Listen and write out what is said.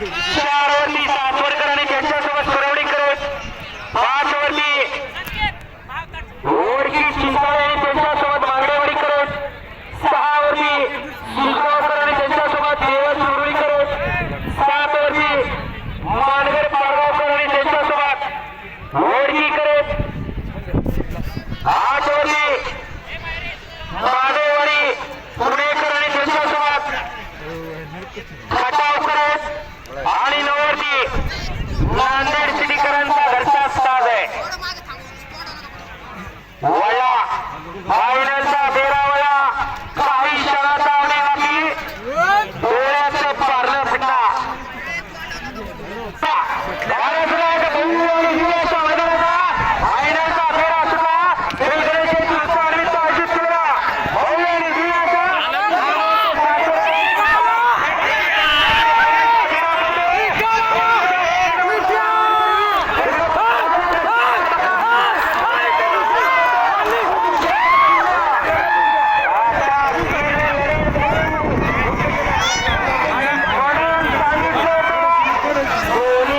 वरती सासवडकर आणि त्यांच्यासोबत सुरवणीकर पाच वरती ओरकी चिंताळे आणि त्यांच्यासोबत मागडेवाडी करत सहा वरती सुलगावकर आणि त्यांच्यासोबत देवस सुरळी करत सात वरती मानगर पारगावकर आणि त्यांच्यासोबत ओरकी करत आठ वरती पुणेकर आणि त्यांच्यासोबत खटाव करत फायनलचा फेरा काही क्षणात आवडी बाकी डोळ्याचं पारलं फिटा